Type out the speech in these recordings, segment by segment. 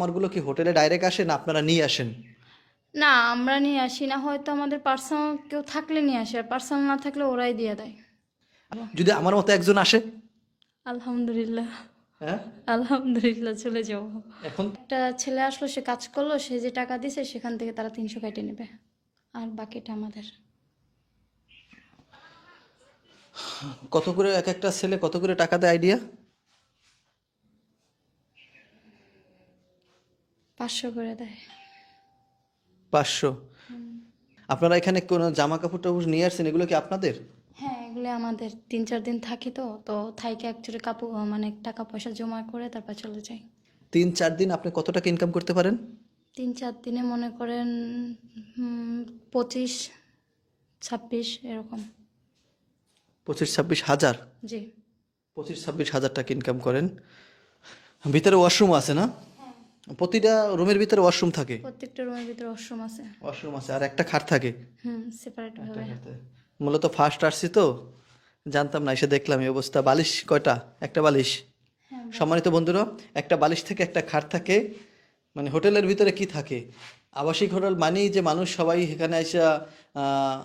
কাস্টমারগুলো কি হোটেলে ডাইরেক্ট আসেন না আপনারা নিয়ে আসেন? না আমরা নিয়ে আসি না হয়তো আমাদের পার্সোনাল কেউ থাকলে নিয়ে আসে আর পার্সোনাল না থাকলে ওরাই দিয়ে দেয়। যদি আমার মতো একজন আসে? আলহামদুলিল্লাহ। হ্যাঁ? আলহামদুলিল্লাহ চলে যাব। এখন? একটা ছেলে আসলো সে কাজ করল সে যে টাকা দিছে সেখান থেকে তারা তিনশো কেটে নেবে। আর বাকিটা আমাদের। কত করে এক একটা ছেলে কত করে টাকা দেয় আইডিয়া পাঁচশো করে দেয়। পাঁচশো? আপনারা এখানে কোনো জামা কাপড় টাপড় নিয়ে আসছেন? এগুলো কি আপনাদের? হ্যাঁ এগুলো আমাদের তিন চার দিন থাকি তো তো থাইকে অ্যাকচুয়ালি কাপড় মানে টাকা পয়সা জমা করে তারপর চলে যাই। তিন চার দিন আপনি কত টাকা ইনকাম করতে পারেন? তিন চার দিনে মনে করেন পঁচিশ ছাব্বিশ এরকম। পঁচিশ ছাব্বিশ হাজার? জি। পঁচিশ ছাব্বিশ হাজার টাকা ইনকাম করেন। ভিতরে ওয়াশরুম আছে না? প্রতিটা রুমের ভিতরে ওয়াশরুম থাকে? প্রত্যেকটা রুমের ভিতরে ওয়াশরুম আছে। ওয়াশরুম আছে আর একটা খাট থাকে? হুম সেপারেট ভাবে। মূলত ফার্স্ট আসছি তো? জানতাম না এসে দেখলাম এই অবস্থা। বালিশ কয়টা? একটা বালিশ? হ্যাঁ সম্মানিত বন্ধুরা একটা বালিশ থেকে একটা খাট থাকে। মানে হোটেলের ভিতরে কি থাকে? আবাসিক হোটেল মানেই যে মানুষ সবাই এখানে এসে আহ,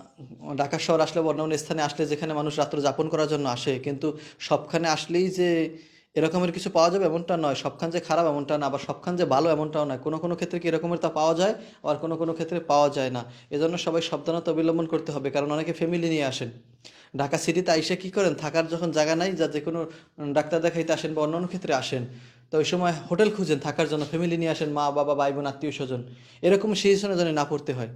ঢাকা শহর আসলে বা স্থানে আসলে যেখানে মানুষ রাত্র যাপন করার জন্য আসে। কিন্তু সবখানে আসলেই যে এরকমের কিছু পাওয়া যাবে এমনটা নয়। সবখান যে খারাপ এমনটা না, আবার সবখান যে ভালো এমনটাও নয়। কোনো কোনো ক্ষেত্রে কি এরকমের তা পাওয়া যায়, আবার কোনো কোনো ক্ষেত্রে পাওয়া যায় না। এজন্য সবাই সাবধানতা অবলম্বন করতে হবে, কারণ অনেকে ফ্যামিলি নিয়ে আসেন। ঢাকা সিটিতে আইসে কি করেন? থাকার যখন জায়গা নাই, যা যে কোনো ডাক্তার দেখাইতে আসেন বা অন্যান্য ক্ষেত্রে আসেন, তো ওই সময় হোটেল খুঁজেন, থাকার জন্য ফ্যামিলি নিয়ে আসেন, মা, বাবা ভাই বোন আত্মীয়, স্বজন। এরকম সিচুয়েশনে যেন না পড়তে হয়।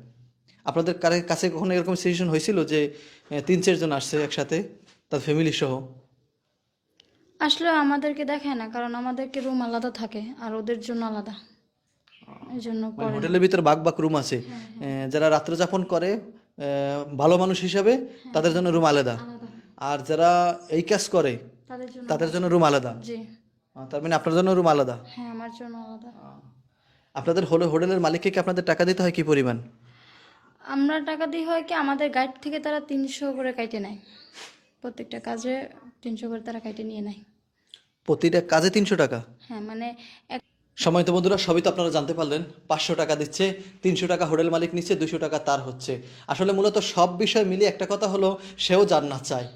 আপনাদের কাছে কখনো এরকম সিচুয়েশন হয়েছিল যে তিন চারজন আসছে একসাথে, তার ফ্যামিলি সহ? আসলে আমাদেরকে দেখায় না কারণ আমাদেরকে রুম আলাদা থাকে আর ওদের জন্য আলাদা। এই জন্য মানে পরে হোটেলের ভিতরে বাক বাক রুম আছে। এ, যারা রাত্রে যাপন করে এ, ভালো মানুষ হিসাবে তাদের জন্য রুম আলাদা। আলাদা। আর যারা এই কাজ করে তাদের জন্য তাদের জন্য রুম আলাদা। জি। আহ, তার মানে আপনার জন্য রুম আলাদা। হ্যাঁ আমার জন্য আলাদা। আপনাদের হলে হোটেলের মালিককে কি আপনাদের টাকা দিতে হয় কি পরিমাণ? আমরা টাকা দিই হয় কি আমাদের গাইড থেকে তারা তিনশো করে কাইটে নেয়। প্রত্যেকটা কাজে তিনশো করে তারা কাইটে নিয়ে নেয়। প্রতিটা কাজে তিনশো টাকা? হ্যাঁ মানে এক সময় তো বন্ধুরা সবই তো আপনারা জানতে পারলেন। পাঁচশো টাকা দিচ্ছে তিনশো টাকা হোটেল মালিক নিচ্ছে দুশো টাকা তার হচ্ছে। আসলে মূলত সব বিষয় মিলিয়ে একটা কথা হলো সেও জান্নাত চায়।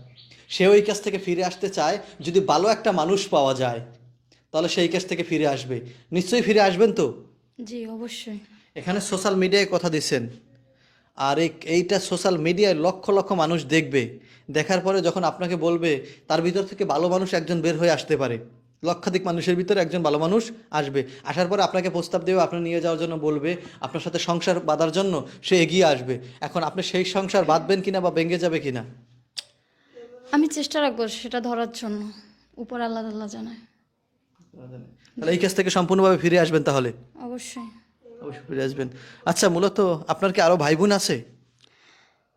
সেও এই কাছ থেকে ফিরে আসতে চায় যদি ভালো একটা মানুষ পাওয়া যায় তাহলে সেই কাছ থেকে ফিরে আসবে। নিশ্চয়ই ফিরে আসবেন তো? জি অবশ্যই। এখানে সোশ্যাল মিডিয়ায় কথা দিচ্ছেন। আর এই এইটা সোশ্যাল মিডিয়ায় লক্ষ লক্ষ মানুষ দেখবে। দেখার পরে যখন আপনাকে বলবে তার ভিতর থেকে ভালো মানুষ একজন বের হয়ে আসতে পারে। লক্ষাধিক মানুষের ভিতরে একজন ভালো মানুষ আসবে। আসার পরে আপনাকে প্রস্তাব দেবে আপনি নিয়ে যাওয়ার জন্য বলবে আপনার সাথে সংসার বাঁধার জন্য সে এগিয়ে আসবে। এখন আপনি সেই সংসার বাঁধবেন কিনা বা ভেঙে যাবে কিনা? আমি চেষ্টা রাখব সেটা ধরার জন্য। উপর আল্লাহ আল্লাহ জানায় তাহলে এই কাছ থেকে সম্পূর্ণভাবে ফিরে আসবেন তাহলে? অবশ্যই। অবশ্যই ফিরে আসবেন। আচ্ছা মূলত আপনার কি আরও ভাই বোন আছে?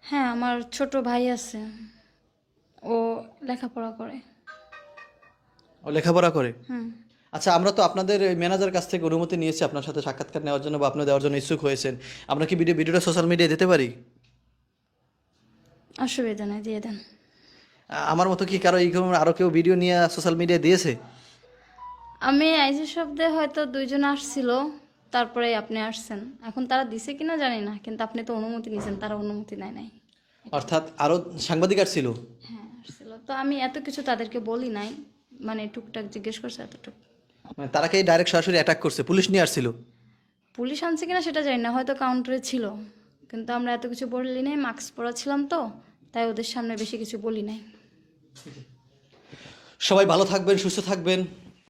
হ্যাঁ আমার ছোট ভাই আছে। ও লেখাপড়া করে। ও লেখাপড়া করে? হুম। আচ্ছা আমরা তো আপনাদের ম্যানেজার কাছ থেকে অনুমতি নিয়েছি আপনার সাথে সাক্ষাৎকার নেওয়ার জন্য বা আপনি দেওয়ার জন্য ইচ্ছুক হয়েছেন। আমরা কি ভিডিও ভিডিওটা সোশ্যাল মিডিয়ায় দিতে পারি? অসুবিধা নেই দিয়ে দেন। আ- আমার মতো কি কারও এই আরও কেউ ভিডিও নিয়ে সোশ্যাল মিডিয়ায় দিয়েছে? আমি আইজি শব্দে হয়তো দুইজন আসছিল। তারপরে আপনি আসছেন। এখন তারা দিছে কিনা জানি না কিন্তু আপনি তো অনুমতি নিয়েছেন তারা অনুমতি নেয় নাই। অর্থাৎ আরও সাংবাদিক আর ছিল? হ্যাঁ আসছিল। তো আমি এত কিছু তাদেরকে বলি নাই মানে টুকটাক জিজ্ঞেস করছে এতটুক। মানে তারা কি ডাইরেক্ট সরাসরি অ্যাটাক করছে? পুলিশ নিয়ে আসছিল? পুলিশ আনছে কিনা সেটা জানি না হয়তো কাউন্টারে ছিল। কিন্তু আমরা এত কিছু বলি নাই মাস্ক পরা ছিলাম তো তাই ওদের সামনে বেশি কিছু বলি নাই। সবাই ভালো থাকবেন সুস্থ থাকবেন।